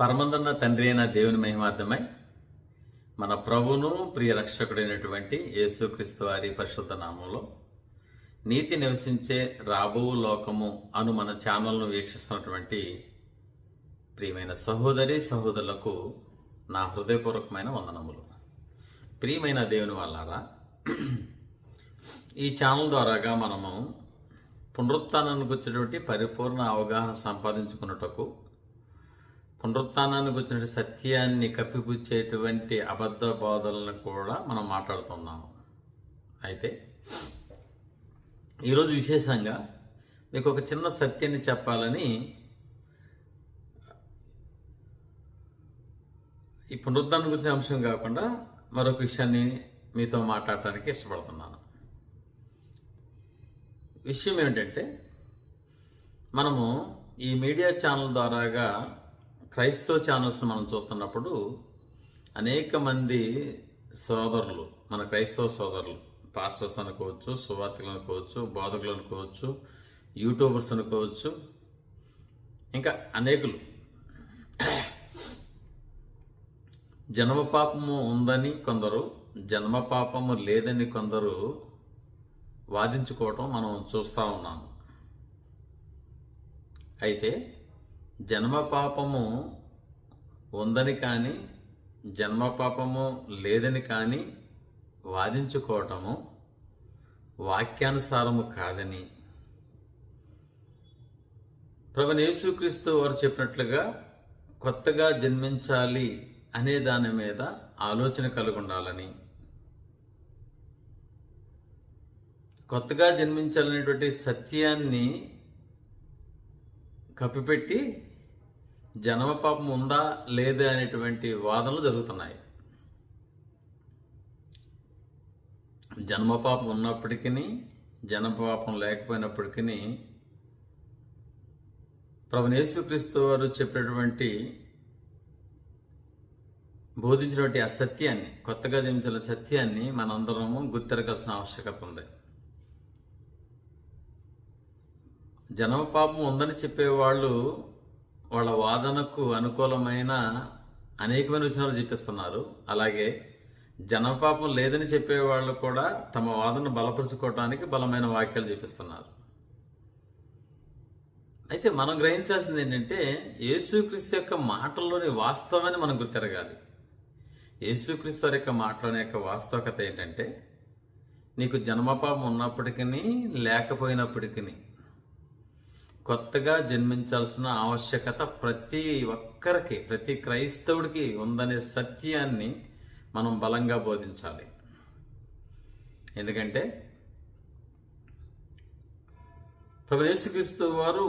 పరమందున్న తండ్రి అయిన దేవుని మహిమార్థమై మన ప్రభువును ప్రియ రక్షకుడైనటువంటి యేసుక్రీస్తు వారి పరిశుద్ధ నామంలో నీతి నివసించే రాబో లోకము అను మన ఛానల్ను వీక్షిస్తున్నటువంటి ప్రియమైన సహోదరి సహోదరులకు నా హృదయపూర్వకమైన వందనములు. ప్రియమైన దేవుని వాళ్ళారా ఈ ఛానల్ ద్వారాగా మనము పునరుత్నానికి వచ్చేటువంటి పరిపూర్ణ అవగాహన సంపాదించుకున్నటకు పునరుత్నానికి వచ్చిన సత్యాన్ని కప్పిపుచ్చేటువంటి అబద్ధ బోధనలను కూడా మనం మాట్లాడుతున్నాము. అయితే ఈరోజు విశేషంగా మీకు ఒక చిన్న సత్యాన్ని చెప్పాలని ఈ పునరుద్ధరణ గురించిన అంశం కాకుండా మరొక విషయాన్ని మీతో మాట్లాడటానికి ఇష్టపడుతున్నాను. విషయం ఏమిటంటే మనము ఈ మీడియా ఛానల్ ద్వారాగా క్రైస్తవ ఛానల్స్ మనం చూస్తున్నప్పుడు అనేక మంది సోదరులు మన క్రైస్తవ సోదరులు పాస్టర్స్ అనుకోవచ్చు సువార్తలు అనుకోవచ్చు బోధకులు అనుకోవచ్చు యూట్యూబర్స్ అనుకోవచ్చు ఇంకా అనేకులు. జన్మ పాపము ఉందని కొందరు జన్మ పాపము లేదని కొందరు వాదించుకోవటం మనం చూస్తూ ఉన్నాము. అయితే జన్మ పాపము ఉందని కానీ జన్మ పాపము లేదని కానీ వాదించుకోవటము వాక్యానుసారము కాదని. ప్రభుని యేసుక్రీస్తు వారు చెప్పినట్లుగా కొత్తగా జన్మించాలి అనే దాని మీద ఆలోచన కలిగి ఉండాలని కొత్తగా జన్మించాలనేటువంటి సత్యాన్ని కప్పిపెట్టి జన్మ పాపం ఉందా లేదా అనేటువంటి వాదనలు జరుగుతున్నాయి. జన్మ పాపం ఉన్నప్పటికీ జన్మ పాపం లేకపోయినప్పటికీ ప్రభు యేసుక్రీస్తు వారు చెప్పినటువంటి బోధించినటువంటి ఆ సత్యాన్ని కొత్తగా జన్మించిన సత్యాన్ని మనందరము గుర్తెరగాల్సిన ఆవశ్యకత ఉంది. జన్మ పాపం ఉందని చెప్పేవాళ్ళు వాళ్ళ వాదనకు అనుకూలమైన అనేకమైన వచనాలు చూపిస్తున్నారు అలాగే జనపాపం లేదని చెప్పేవాళ్ళు కూడా తమ వాదన బలపరుచుకోవటానికి బలమైన వాక్యాలు చూపిస్తున్నారు అయితే మనం గ్రహించాల్సింది ఏంటంటే యేసుక్రీస్తు యొక్క మాటల్లోని వాస్తవాన్ని మనం గుర్తెరగాలి. యేసుక్రీస్తు వారి యొక్క మాటలోని యొక్క వాస్తవికత ఏంటంటే నీకు జన్మపాపం ఉన్నప్పటికీ లేకపోయినప్పటికీ కొత్తగా జన్మించాల్సిన ఆవశ్యకత ప్రతి ఒక్కరికి ప్రతి క్రైస్తవుడికి ఉందనే సత్యాన్ని మనం బలంగా బోధించాలి. ఎందుకంటే ప్రభునేసుక్రీస్తు వారు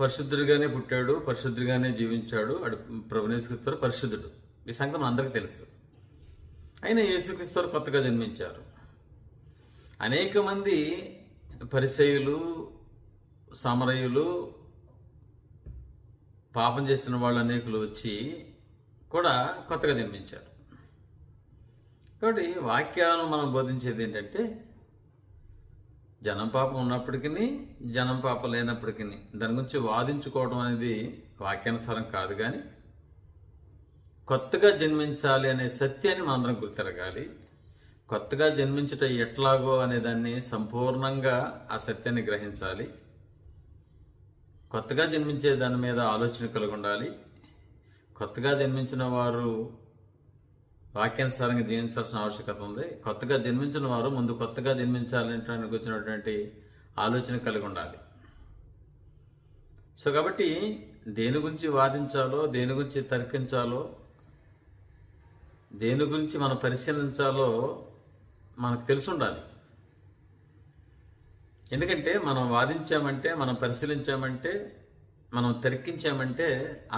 పరిశుద్ధుడిగానే పుట్టాడు పరిశుద్ధుడిగానే జీవించాడు అడు ప్రభునేసుక్రీస్తు వారు పరిశుద్ధుడు. ఈ సంగతి అందరికీ తెలుసు. అయినా యేసుక్రీస్తు వారు కొత్తగా జన్మించారు. అనేక మంది పరిచయులు సమరయులు పాపం చేసిన వాళ్ళు అనేకులు వచ్చి కూడా కొత్తగా జన్మించారు. కాబట్టి వాక్యాలను మనం బోధించేది ఏంటంటే జనం పాపం ఉన్నప్పటికీ జనం పాపం లేనప్పటికీ దాని గురించి వాదించుకోవడం అనేది వాక్యానుసారం కాదు కానీ కొత్తగా జన్మించాలి అనే సత్యాన్ని మనందరం గుర్తిరగాలి. కొత్తగా జన్మించటం ఎట్లాగో అనే దాన్ని సంపూర్ణంగా ఆ సత్యాన్ని గ్రహించాలి. కొత్తగా జన్మించే దాని మీద ఆలోచన కలిగి ఉండాలి కొత్తగా జన్మించిన వారు వాక్యానుసారంగా జీవించాల్సిన ఆవశ్యకత ఉంది. కొత్తగా జన్మించిన వారు ముందు కొత్తగా జన్మించాలనేటానికి వచ్చినటువంటి ఆలోచన కలిగి ఉండాలి సో కాబట్టి దేని గురించి వాదించాలో దేని గురించి తర్కించాలో దేని గురించి మనం పరిశీలించాలో మనకు తెలిసి ఉండాలి. ఎందుకంటే మనం వాదించామంటే మనం పరిశీలించామంటే మనం తెరక్కించామంటే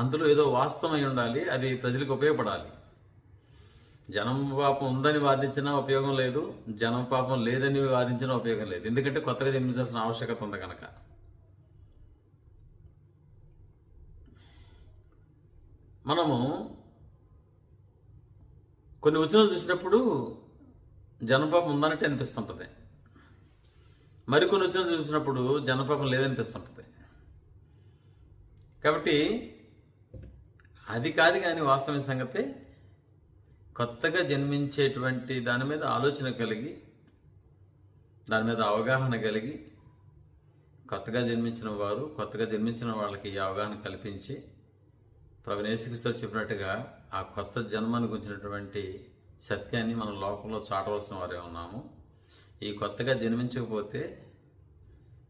అందులో ఏదో వాస్తవమై ఉండాలి అది ప్రజలకు ఉపయోగపడాలి. జనం పాపం ఉందని వాదించినా ఉపయోగం లేదు జనం పాపం లేదని వాదించినా ఉపయోగం లేదు. ఎందుకంటే కొత్తగా జన్మించాల్సిన ఆవశ్యకత ఉంది కనుక మనము కొన్ని వచనాలు చూసినప్పుడు జనపాపం ఉందన్నట్టు అనిపిస్తుంటుంది. మరికొన్ని వచ్చిన చూసినప్పుడు జనపాపం లేదనిపిస్తుంటుంది. కాబట్టి అది కాదు కానీ వాస్తవిక సంగతి కొత్తగా జన్మించేటువంటి దాని మీద ఆలోచన కలిగి దాని మీద అవగాహన కలిగి కొత్తగా జన్మించిన వారు కొత్తగా జన్మించిన వాళ్ళకి ఈ అవగాహన కల్పించి ప్రవణేశ్వరిస్తూ చెప్పినట్టుగా ఆ కొత్త జన్మను గురించినటువంటి సత్యాన్ని మనం లోకంలో చాటవలసిన వారే ఉన్నాము. ఈ కొత్తగా జన్మించకపోతే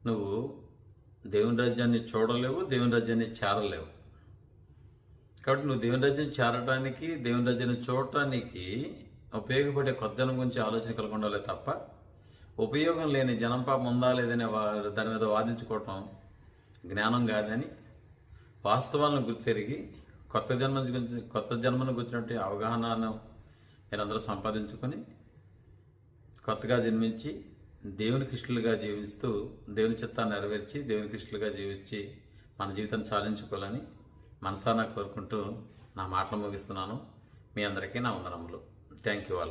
నువ్వు దేవుని రాజ్యాన్ని చూడలేవు దేవుని రాజ్యాన్ని చేరలేవు. కాబట్టి నువ్వు దేవుని రాజ్యం చేరడానికి దేవుని రాజ్యాన్ని చూడటానికి ఉపయోగపడే కొత్త జనం గురించి ఆలోచన కలిగి ఉండాలి తప్ప ఉపయోగం లేని జనం పాపం ఉందా లేదని వా- దాని మీద వాదించుకోవటం జ్ఞానం కాదని వాస్తవాలను గుర్తిరిగి కొత్త జన్మ గురించి కొత్త జన్మను గురించినటువంటి అవగాహనను మీరందరూ సంపాదించుకొని కొత్తగా జన్మించి దేవుని కృష్ణులుగా జీవిస్తూ దేవుని చిత్తాన్ని నెరవేర్చి దేవుని కృష్ణులుగా జీవించి మన జీవితాన్ని సాధించుకోవాలని మనసానా కోరుకుంటూ నా మాటలు ముగిస్తున్నాను. మీ అందరికీ నా వందనములు. Thank you all